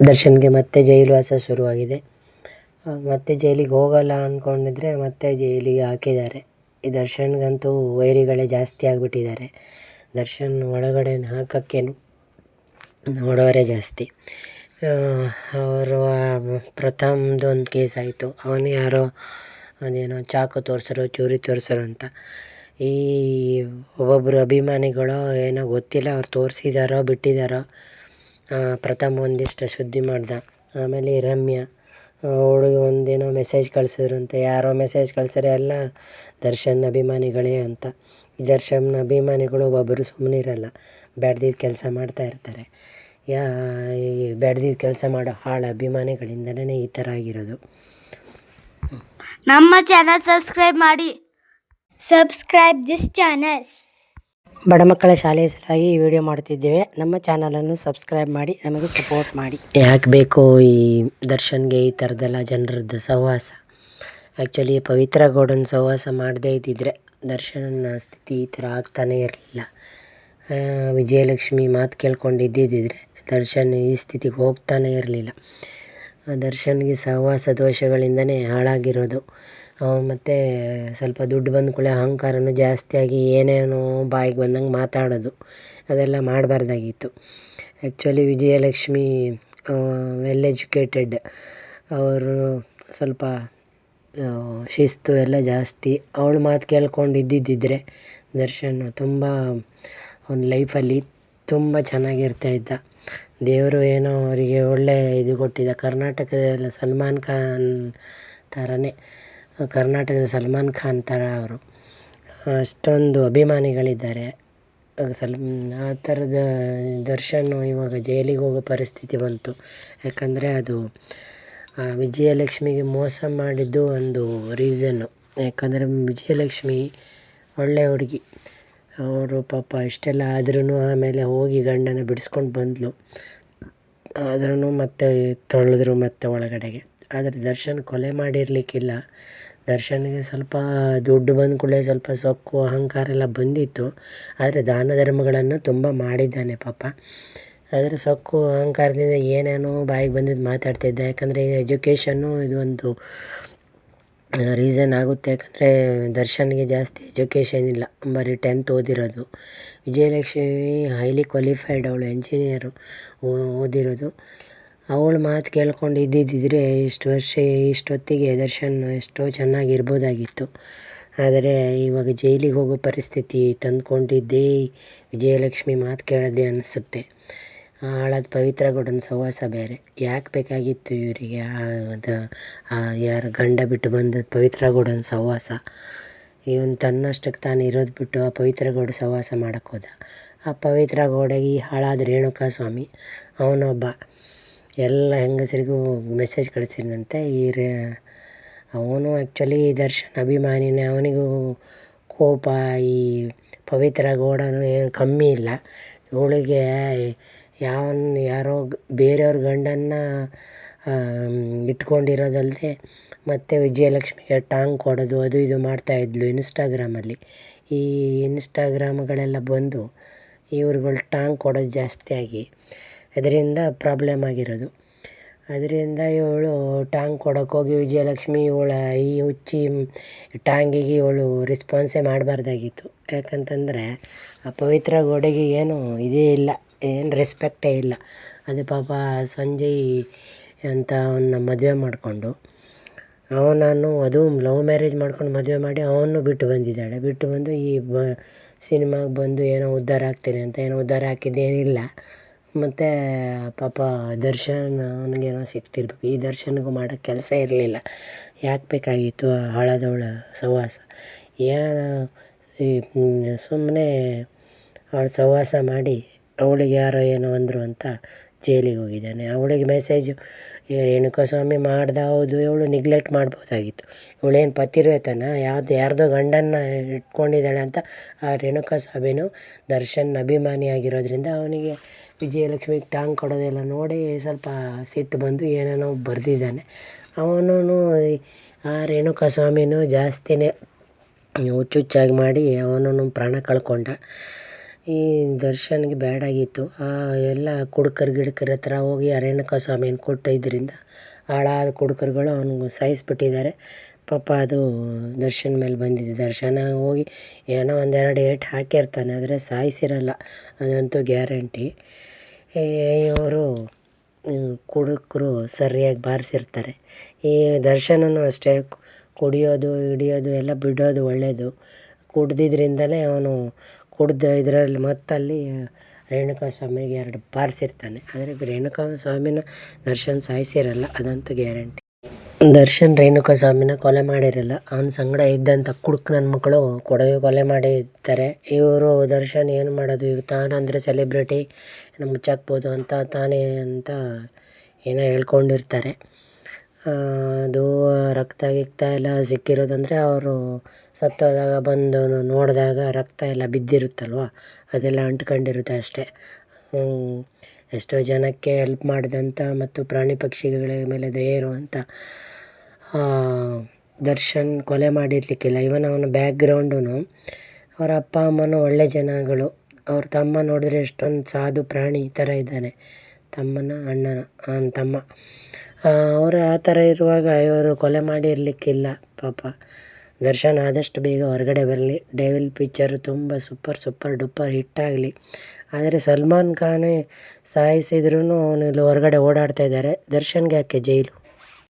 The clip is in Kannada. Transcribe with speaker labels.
Speaker 1: ದರ್ಶನ್ಗೆ ಮತ್ತೆ ಜೈಲುವಾಸ ಶುರುವಾಗಿದೆ. ಮತ್ತೆ ಜೈಲಿಗೆ ಹೋಗಲ್ಲ ಅಂದ್ಕೊಂಡಿದ್ರೆ ಮತ್ತೆ ಜೈಲಿಗೆ ಹಾಕಿದ್ದಾರೆ. ಈ ದರ್ಶನ್ಗಂತೂ ವೈರಿಗಳೇ ಜಾಸ್ತಿ ಆಗಿಬಿಟ್ಟಿದ್ದಾರೆ. ದರ್ಶನ್ ಒಳಗಡೆ ಹಾಕೋಕ್ಕೇನು? ನೋಡೋರೇ ಜಾಸ್ತಿ. ಅವರು ಪ್ರಥಮ್ದು ಒಂದು ಕೇಸ್ ಆಯಿತು ಅವನು ಯಾರೋ, ಅದೇನೋ ಚಾಕು ತೋರಿಸೋರು, ಚೂರಿ ತೋರಿಸೋರು ಅಂತ. ಈ ಒಬ್ಬೊಬ್ಬರು ಅಭಿಮಾನಿಗಳು ಏನೋ ಗೊತ್ತಿಲ್ಲ, ಅವ್ರು ತೋರಿಸಿದಾರೋ ಬಿಟ್ಟಿದ್ದಾರೋ ಪ್ರಥಮ್ ಒಂದಿಷ್ಟು ಶುದ್ಧಿ ಮಾಡ್ದ. ಆಮೇಲೆ ರಮ್ಯ ಅವಳಿಗೆ ಒಂದೇನೋ ಮೆಸೇಜ್ ಕಳಿಸಿದ್ರಂತೆ ಯಾರೋ ಮೆಸೇಜ್ ಕಳ್ಸಿದ್ರೆ ಎಲ್ಲ ದರ್ಶನ್ ಅಭಿಮಾನಿಗಳೇ ಅಂತ. ದರ್ಶನ್ ಅಭಿಮಾನಿಗಳು ಒಬ್ಬೊಬ್ಬರು ಸುಮ್ಮನಿರಲ್ಲ ಬೇಡ್ದಿದ್ದ ಕೆಲಸ ಮಾಡ್ತಾ ಇರ್ತಾರೆ. ಯಾ, ಈ ಬೇಡ್ದಿದ್ದ ಕೆಲಸ ಮಾಡೋ ಹಾಳು ಅಭಿಮಾನಿಗಳಿಂದಲೇ ಈ ಥರ ಆಗಿರೋದು.
Speaker 2: ನಮ್ಮ ಚಾನಲ್ ಸಬ್ಸ್ಕ್ರೈಬ್ ಮಾಡಿ.
Speaker 3: Subscribe this channel.
Speaker 1: ಬಡ ಮಕ್ಕಳ ಶಾಲೆಯ ಸಲುವಾಗಿ ಈ ವಿಡಿಯೋ ಮಾಡುತ್ತಿದ್ದೇವೆ. ನಮ್ಮ ಚಾನಲನ್ನು ಸಬ್ಸ್ಕ್ರೈಬ್ ಮಾಡಿ, ನಮಗೆ ಸಪೋರ್ಟ್ ಮಾಡಿ. ಯಾಕೆ ಬೇಕು ಈ ದರ್ಶನ್ಗೆ ಈ ಥರದ್ದೆಲ್ಲ ಜನರದ್ದು ಸಹವಾಸ? ಆ್ಯಕ್ಚುಲಿ ಪವಿತ್ರ ಗೌಡನ ಸಹವಾಸ ಮಾಡದೇ ಇದ್ದಿದ್ರೆ ದರ್ಶನನ ಸ್ಥಿತಿ ಈ ಥರ ಆಗ್ತಾನೇ ಇರಲಿಲ್ಲ. ವಿಜಯಲಕ್ಷ್ಮಿ ಮಾತು ಕೇಳ್ಕೊಂಡು ಇದ್ದಿದ್ದಿದ್ರೆ ದರ್ಶನ್ ಈ ಸ್ಥಿತಿಗೆ ಹೋಗ್ತಾನೇ ಇರಲಿಲ್ಲ. ದರ್ಶನ್ಗೆ ಸಹವಾಸ ದೋಷಗಳಿಂದನೇ ಹಾಳಾಗಿರೋದು. ಮತ್ತು ಸ್ವಲ್ಪ ದುಡ್ಡು ಬಂದ ಕೂಡಲೇ ಅಹಂಕಾರನೂ ಜಾಸ್ತಿಯಾಗಿ ಏನೇನೋ ಬಾಯಿಗೆ ಬಂದಂಗೆ ಮಾತಾಡೋದು. ಅದೆಲ್ಲ ಮಾಡಬಾರ್ದಾಗಿತ್ತು. ಆ್ಯಕ್ಚುಲಿ ವಿಜಯಲಕ್ಷ್ಮಿ ವೆಲ್ ಎಜುಕೇಟೆಡ್ ಅವರು ಸ್ವಲ್ಪ ಶಿಸ್ತು ಎಲ್ಲ ಜಾಸ್ತಿ. ಅವಳು ಮಾತು ಕೇಳ್ಕೊಂಡು ಇದ್ದಿದ್ದಿದ್ರೆ ದರ್ಶನ್ ತುಂಬ ಅವ್ನ ಲೈಫಲ್ಲಿ ತುಂಬ ಚೆನ್ನಾಗಿರ್ತಾ ಇದ್ದ ದೇವರು ಏನೋ ಅವರಿಗೆ ಒಳ್ಳೆ ಇದು ಕೊಟ್ಟಿದ್ದ. ಕರ್ನಾಟಕದಲ್ಲ ಸಲ್ಮಾನ್ ಖಾನ್ ಥರನೇ. ಕರ್ನಾಟಕದ ಸಲ್ಮಾನ್ ಖಾನ್ ಥರ ಅವರು. ಅಷ್ಟೊಂದು ಅಭಿಮಾನಿಗಳಿದ್ದಾರೆ. ಸಲ್ ಆ ಥರದ ದರ್ಶನ್ ಇವಾಗ ಜೈಲಿಗೆ ಹೋಗೋ ಪರಿಸ್ಥಿತಿ ಬಂತು. ಯಾಕಂದರೆ ಅದು ವಿಜಯಲಕ್ಷ್ಮಿಗೆ ಮೋಸ ಮಾಡಿದ್ದು ಒಂದು ರೀಸನ್ನು. ಯಾಕಂದರೆ ವಿಜಯಲಕ್ಷ್ಮಿ ಒಳ್ಳೆಯ ಹುಡುಗಿ. ಅವರು ಪಾಪ ಇಷ್ಟೆಲ್ಲ ಆದ್ರೂ ಆಮೇಲೆ ಹೋಗಿ ಗಂಡನ ಬಿಡಿಸ್ಕೊಂಡು ಬಂದಳು ಆದ್ರೂ ಮತ್ತೆ ತೊಳೆದ್ರು ಮತ್ತೆ ಒಳಗಡೆಗೆ. ಆದರೆ ದರ್ಶನ್ ಕೊಲೆ ಮಾಡಿರಲಿಕ್ಕಿಲ್ಲ. ದರ್ಶನ್ಗೆ ಸ್ವಲ್ಪ ದುಡ್ಡು ಬಂದ ಕೂಡಲೇ ಸ್ವಲ್ಪ ಸೊಕ್ಕು, ಅಹಂಕಾರ ಎಲ್ಲ ಬಂದಿತ್ತು. ಆದರೆ ದಾನ ಧರ್ಮಗಳನ್ನು ತುಂಬ ಮಾಡಿದ್ದಾನೆ ಪಾಪ. ಆದರೆ ಸೊಕ್ಕು, ಅಹಂಕಾರದಿಂದ ಏನೇನೋ ಬಾಯಿಗೆ ಬಂದಿದ್ದು ಮಾತಾಡ್ತಿದ್ದ. ಯಾಕಂದರೆ ಎಜುಕೇಷನ್ನು ಇದೊಂದು ರೀಸನ್ ಆಗುತ್ತೆ. ಯಾಕಂದರೆ ದರ್ಶನ್ಗೆ ಜಾಸ್ತಿ ಎಜುಕೇಷನ್ ಇಲ್ಲ. ಬರೀ ಟೆಂತ್ ಓದಿರೋದು. ವಿಜಯಲಕ್ಷ್ಮಿ ಹೈಲಿ ಕ್ವಾಲಿಫೈಡ್ ಅವಳು ಎಂಜಿನಿಯರು ಓದಿರೋದು. ಅವಳ ಮಾತು ಕೇಳ್ಕೊಂಡು ಇದ್ದಿದ್ದಿದ್ರೆ ಇಷ್ಟು ವರ್ಷ, ಇಷ್ಟೊತ್ತಿಗೆ ದರ್ಶನ್ ಎಷ್ಟೋ ಚೆನ್ನಾಗಿರ್ಬೋದಾಗಿತ್ತು. ಆದರೆ ಇವಾಗ ಜೈಲಿಗೆ ಹೋಗೋ ಪರಿಸ್ಥಿತಿ ತಂದುಕೊಂಡಿದ್ದೇ ವಿಜಯಲಕ್ಷ್ಮಿ ಮಾತು ಕೇಳದೆ ಅನಿಸುತ್ತೆ. ಆಳದ ಪವಿತ್ರ ಗೌಡನ ಸಹವಾಸ ಬೇರೆ. ಯಾಕೆ ಬೇಕಾಗಿತ್ತು ಇವರಿಗೆ? ಅದು ಯಾರು ಗಂಡ ಬಿಟ್ಟು ಬಂದ ಪವಿತ್ರ ಗೌಡನ ಸಹವಾಸ? ಇವನು ತನ್ನಷ್ಟಕ್ಕೆ ತಾನು ಇರೋದು ಬಿಟ್ಟು ಆ ಪವಿತ್ರ ಗೌಡ ಸಹವಾಸ ಮಾಡೋಕ್ಕೆ ಹೋದ. ಆ ಪವಿತ್ರ ಗೌಡಗೆ ಹಾಳಾದ ರೇಣುಕಾ ಸ್ವಾಮಿ ಅವನೊಬ್ಬ. ಎಲ್ಲ ಹೆಂಗಸರಿಗೂ ಮೆಸೇಜ್ ಕಳಿಸಿದ್ನಂತೆ. ಈ ರೇ, ಅವನು ಆ್ಯಕ್ಚುಲಿ ದರ್ಶನ್ ಅಭಿಮಾನಿನೇ. ಅವನಿಗೂ ಕೋಪ, ಈ ಪವಿತ್ರ ಗೌಡನು ಏನು ಕಮ್ಮಿ ಇಲ್ಲ. ಇವಳಿಗೆ ಯಾವನ್, ಯಾರೋ ಬೇರೆಯವ್ರ ಗಂಡನ್ನ ಇಟ್ಕೊಂಡಿರೋದಲ್ಲದೆ ಮತ್ತು ವಿಜಯಲಕ್ಷ್ಮಿಗೆ ಟಾಂಗ್ ಕೊಡೋದು, ಅದು ಇದು ಮಾಡ್ತಾಯಿದ್ಲು ಇನ್ಸ್ಟಾಗ್ರಾಮಲ್ಲಿ ಈ ಇನ್ಸ್ಟಾಗ್ರಾಮ್ಗಳೆಲ್ಲ ಬಂದು ಇವ್ರುಗಳು ಟಾಂಗ್ ಕೊಡೋದು ಜಾಸ್ತಿಯಾಗಿ ಅದರಿಂದ ಪ್ರಾಬ್ಲಮ್ ಆಗಿರೋದು. ಅದರಿಂದ ಇವಳು ಟಾಂಗ್ ಕೊಡೋಕ್ಕೋಗಿ ವಿಜಯಲಕ್ಷ್ಮಿ ಇವಳ ಈ ಹುಚ್ಚಿ ಟಾಂಗಿಗೆ ಇವಳು ರೆಸ್ಪಾನ್ಸೇ ಮಾಡಬಾರ್ದಾಗಿತ್ತು. ಯಾಕಂತಂದರೆ ಆ ಪವಿತ್ರ ಗೋಡೆಗೆ ಏನು ಇದೇ ಇಲ್ಲ, ಏನು ರೆಸ್ಪೆಕ್ಟೇ ಇಲ್ಲ. ಅದು ಪಾಪ ಸಂಜಯ್ ಅಂತ ಅವನ್ನ ಮದುವೆ ಮಾಡಿಕೊಂಡು, ಅವನನ್ನು ಅದು ಲವ್ ಮ್ಯಾರೇಜ್ ಮಾಡ್ಕೊಂಡು ಮದುವೆ ಮಾಡಿ ಅವನು ಬಿಟ್ಟು ಬಂದಿದ್ದಾಳೆ. ಬಿಟ್ಟು ಬಂದು ಈ ಸಿನಿಮಾಗೆ ಬಂದು ಏನೋ ಉದ್ಧಾರ ಆಗ್ತೀನಿ ಅಂತ, ಏನೋ ಉದ್ಧಾರ ಹಾಕಿದ್ದೇನಿಲ್ಲ ಮತ್ತು ಪಾಪ ದರ್ಶನ್ ಅವನಿಗೇನೋ ಸಿಕ್ತಿರ್ಬೇಕು ಈ ದರ್ಶನ್ಗೂ ಮಾಡೋ ಕೆಲಸ ಇರಲಿಲ್ಲ. ಯಾಕೆ ಬೇಕಾಗಿತ್ತು ಹಾಳಾದವಳ ಸಹವಾಸ? ಏನು ಸುಮ್ಮನೆ ಅವಳು ಸಹವಾಸ ಮಾಡಿ, ಅವಳಿಗೆ ಯಾರೋ ಏನೋ ಅಂದರು ಅಂತ ಜೈಲಿಗೆ ಹೋಗಿದ್ದಾನೆ. ಅವಳಿಗೆ ಮೆಸೇಜು ರೇಣುಕಾಸ್ವಾಮಿ ಮಾಡ್ದ ಹೌದು, ಇವಳು ನಿಗ್ಲೆಕ್ಟ್ ಮಾಡ್ಬೋದಾಗಿತ್ತು. ಇವಳೇನು ಪತಿರ್ವೇತನ ಯಾವುದು, ಯಾರ್ದೋ ಗಂಡನ್ನ ಇಟ್ಕೊಂಡಿದ್ದಾಳೆ ಅಂತ ಆ ರೇಣುಕಾಸ್ವಾಮಿನೂ ದರ್ಶನ್ ಅಭಿಮಾನಿ ಆಗಿರೋದ್ರಿಂದ ಅವನಿಗೆ ವಿಜಯಲಕ್ಷ್ಮಿಗೆ ಟಾಂಗ್ ಕೊಡೋದೆಲ್ಲ ನೋಡಿ ಸ್ವಲ್ಪ ಸಿಟ್ಟು ಬಂದು ಏನೇನೋ ಬರೆದಿದ್ದಾನೆ. ಅವನೂ ಆ ರೇಣುಕಾಸ್ವಾಮಿನೂ ಜಾಸ್ತಿನೇ ಹುಚ್ಚುಚ್ಚಾಗಿ ಮಾಡಿ ಅವನೂ ಪ್ರಾಣ ಕಳ್ಕೊಂಡ. ಈ ದರ್ಶನ್ಗೆ ಬ್ಯಾಡಾಗಿತ್ತು. ಆ ಎಲ್ಲ ಕುಡುಕರು ಗಿಡ್ಕರ್ ಹತ್ರ ಹೋಗಿ ಅರಣ್ಯಕ ಸ್ವಾಮಿಯನ್ನು ಕೊಟ್ಟ ಕೊಟ್ಟಿದ್ದರಿಂದ ಹಾಳಾದ ಕುಡ್ಕರುಗಳು ಅವ್ನಿಗೆ ಸಾಯಿಸಿಬಿಟ್ಟಿದ್ದಾರೆ. ಪಾಪ ಅದು ದರ್ಶನ್ ಮೇಲೆ ಬಂದಿದೆ. ದರ್ಶನ ಹೋಗಿ ಏನೋ ಒಂದೆರಡು ಏಟು ಹಾಕಿರ್ತಾನೆ ಆದರೆ ಸಾಯಿಸಿರಲ್ಲ. ಅದಂತೂ ಗ್ಯಾರಂಟಿ. ಇವರು ಕುಡುಕರು ಸರಿಯಾಗಿ ಬಾರಿಸಿರ್ತಾರೆ. ಈ ದರ್ಶನನೂ ಅಷ್ಟೇ. ಕುಡಿಯೋದು, ಹಿಡಿಯೋದು ಎಲ್ಲ ಬಿಡೋದು ಒಳ್ಳೆಯದು ಕುಡ್ದಿದ್ರಿಂದಲೇ ಅವನು ಕುಡ್ದು ಇದರಲ್ಲಿ ಮತ್ತಲ್ಲಿ ರೇಣುಕಾ ಸ್ವಾಮಿಗೆ ಎರಡು ಬಾರಿಸಿರ್ತಾನೆ ಆದರೆ ರೇಣುಕಾ ಸ್ವಾಮಿನ ದರ್ಶನ್ ಸಾಯಿಸಿರಲ್ಲ, ಅದಂತೂ ಗ್ಯಾರಂಟಿ. ದರ್ಶನ್ ರೇಣುಕಾ ಸ್ವಾಮಿನ ಕೊಲೆ ಮಾಡಿರಲ್ಲ. ಅವನ ಸಂಗಡ ಇದ್ದಂಥ ಕುಡುಕ್ ನನ್ನ ಮಕ್ಕಳು ಕೊಡವೆ ಕೊಲೆ ಮಾಡಿರ್ತಾರೆ ಇವರು ದರ್ಶನ್ ಏನು ಮಾಡೋದು? ಈಗ ತಾನಂದರೆ ಸೆಲೆಬ್ರಿಟಿ ಮುಚ್ಚಾಕ್ಬೋದು ಅಂತ ತಾನೇ ಅಂತ ಏನೋ ಹೇಳ್ಕೊಂಡಿರ್ತಾರೆ. ಅದು ರಕ್ತ ಗಿಕ್ತ ಎಲ್ಲ ಸಿಕ್ಕಿರೋದಂದರೆ ಅವರು ಸತ್ತೋದಾಗ ಬಂದು ನೋಡಿದಾಗ ರಕ್ತ ಎಲ್ಲ ಬಿದ್ದಿರುತ್ತಲ್ವ? ಅದೆಲ್ಲ ಅಂಟ್ಕೊಂಡಿರುತ್ತೆ ಅಷ್ಟೇ. ಎಷ್ಟೋ ಜನಕ್ಕೆ ಹೆಲ್ಪ್ ಮಾಡಿದಂಥ ಮತ್ತು ಪ್ರಾಣಿ ಪಕ್ಷಿಗಳ ಮೇಲೆ ದಯೆ ಇರುವಂಥ ದರ್ಶನ್ ಕೊಲೆ ಮಾಡಿರಲಿಕ್ಕಿಲ್ಲ. ಇವನ್ ಅವನ ಬ್ಯಾಕ್ಗ್ರೌಂಡು ಅವರ ಅಪ್ಪ, ಅಮ್ಮನೂ ಒಳ್ಳೆ ಜನಗಳು. ಅವ್ರ ತಮ್ಮ ನೋಡಿದ್ರೆ ಎಷ್ಟೊಂದು ಸಾಧು ಪ್ರಾಣಿ ಥರ ಇದ್ದಾನೆ. ತಮ್ಮನ, ಅಣ್ಣನ ತಮ್ಮ. ಅವರು ಆ ಥರ ಇರುವಾಗ ಇವರು ಕೊಲೆ ಮಾಡಿರಲಿಕ್ಕಿಲ್ಲ, ಪಾಪ. ದರ್ಶನ್ ಆದಷ್ಟು ಬೇಗ ಹೊರಗಡೆ ಬರಲಿ. ಡೇವಿಲ್ ಪಿಕ್ಚರು ತುಂಬ ಸೂಪರ್ ಸೂಪರ್ ಡೂಪರ್ ಹಿಟ್ ಆಗಲಿ. ಆದರೆ ಸಲ್ಮಾನ್ ಖಾನೇ ಸಾಯಿಸಿದ್ರೂ ಅವನು ಇಲ್ಲಿ ಹೊರಗಡೆ ಓಡಾಡ್ತಾ ಇದ್ದಾರೆ. ದರ್ಶನ್ಗೆ ಯಾಕೆ ಜೈಲು?